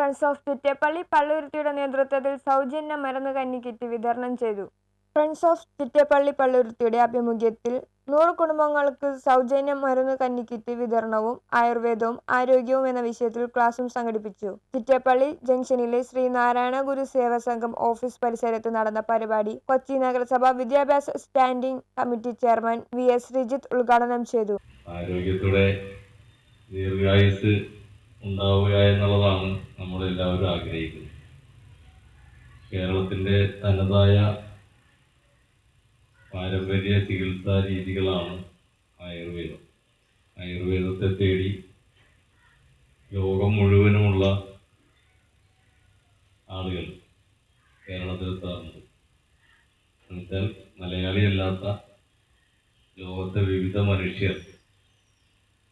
friends of Chittepally പള്ളുരുത്തിയുടെ നേതൃത്വത്തിൽ സൗജന്യ മരുന്ന് കഞ്ഞി കിറ്റ് വിതരണം ചെയ്തു. ഫ്രണ്ട്സ് ഓഫ് ചിറ്റേപ്പള്ളി പള്ളുരുത്തിയുടെ ആഭിമുഖ്യത്തിൽ നൂറ് കുടുംബങ്ങൾക്ക് സൗജന്യ മരുന്ന് കഞ്ഞി കിറ്റ് വിതരണവും ആയുർവേദവും ആരോഗ്യവും എന്ന വിഷയത്തിൽ ക്ലാസും സംഘടിപ്പിച്ചു. ചിറ്റേപ്പള്ളി ജംഗ്ഷനിലെ ശ്രീനാരായണ ഗുരു സേവാ സംഘം ഓഫീസ് പരിസരത്ത് നടന്ന പരിപാടി കൊച്ചി നഗരസഭ വിദ്യാഭ്യാസ standing committee chairman V S Rijith ഉദ്ഘാടനം ചെയ്തു. ഉണ്ടാവുക എന്നുള്ളതാണ് നമ്മളെല്ലാവരും ആഗ്രഹിക്കുന്നത്. കേരളത്തിന്റെ തനതായ പാരമ്പര്യ ചികിത്സാ രീതികളാണ് ആയുർവേദം. ആയുർവേദത്തെ തേടി ലോകം മുഴുവനുമുള്ള ആളുകൾ കേരളത്തിൽ എത്താറുണ്ട്. എന്നുവെച്ചാൽ മലയാളിയല്ലാത്ത ലോകത്തെ വിവിധ മനുഷ്യർ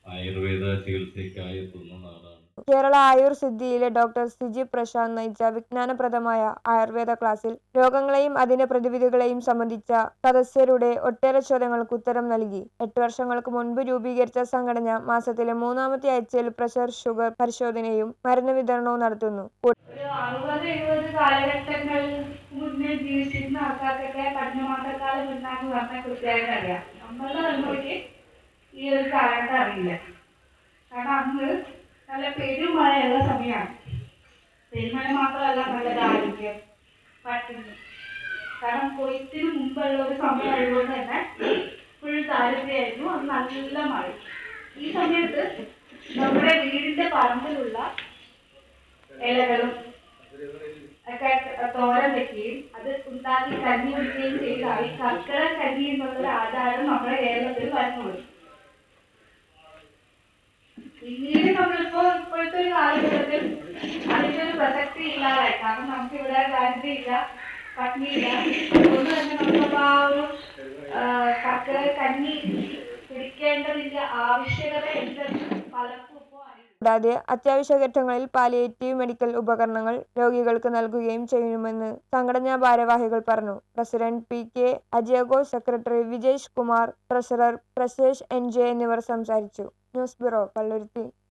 ആയുർവേദ ചികിത്സയ്ക്കായി എത്തുന്ന നാടാണ് കേരള ആയുർ സിദ്ധിയിലെ ഡോക്ടർ സിജി പ്രശാന്ത് നയിച്ച വിജ്ഞാനപ്രദമായ ആയുർവേദ ക്ലാസ്സിൽ രോഗങ്ങളെയും അതിന്റെ പ്രതിവിധികളെയും സംബന്ധിച്ച സദസ്യരുടെ ഒട്ടേറെ ചോദ്യങ്ങൾക്ക് ഉത്തരം നൽകി. എട്ട് വർഷങ്ങൾക്ക് മുൻപ് രൂപീകരിച്ച സംഘടന മാസത്തിലെ മൂന്നാമത്തെ ആഴ്ചയിൽ പ്രഷർ ഷുഗർ പരിശോധനയും മരുന്ന് വിതരണവും നടത്തുന്നു. ഈ ഒരു കാലഘട്ടം അറിയില്ല. കാരണം അന്ന് നല്ല പെരുമഴയുള്ള സമയമാണ് പെരുമഴ മാത്രമല്ല നല്ല ദാരിദ്ര്യം പട്ടിണി കാരണം കൊയ്ത്തിന് മുമ്പുള്ള ഒരു സമയം ആയതുകൊണ്ട് തന്നെ ഫുൾ ദാരിദ്ര്യമായിരുന്നു. അത് നല്ല മഴ. ഈ സമയത്ത് നമ്മുടെ വീടിന്റെ പറമ്പിലുള്ള ഇലകളും ഒക്കെ തോരൻ വെക്കുകയും അത് ഉണ്ടാക്കി കഞ്ഞി കുടിക്കുകയും ചെയ്താൽ ഈ കർക്കിടക കഞ്ഞി എന്നുള്ളൊരു ആചാരം നമ്മുടെ കേരളത്തിൽ വരുന്നുള്ളൂ പിന്നീട് നമ്മളിപ്പോ ഇപ്പോഴത്തെ ഒരു കാലഘട്ടത്തിൽ അതിന്റെ ഒരു പ്രസക്തി ഇല്ലാതായി. കാരണം നമുക്ക് ഇവിടെ ദാരിദ്ര്യം ഇല്ല. പട്ടിണിയില്ല അതുകൊണ്ട് തന്നെ നമുക്കപ്പോ ആ ഒരു ആ, കർക്കിടക കഞ്ഞി പിടിക്കേണ്ടതിന്റെ ആവശ്യകത എന്തെന്ന് കൂടാതെ അത്യാവശ്യ ഘട്ടങ്ങളിൽ പാലിയേറ്റീവ് മെഡിക്കൽ ഉപകരണങ്ങൾ രോഗികൾക്ക് നൽകുകയും ചെയ്യുമെന്ന് സംഘടനാ ഭാരവാഹികൾ പറഞ്ഞു. President P K അജയഗോ secretary Vijesh Kumar treasurer Prashesh N J എന്നിവർ സംസാരിച്ചു. News bureau Palluruthy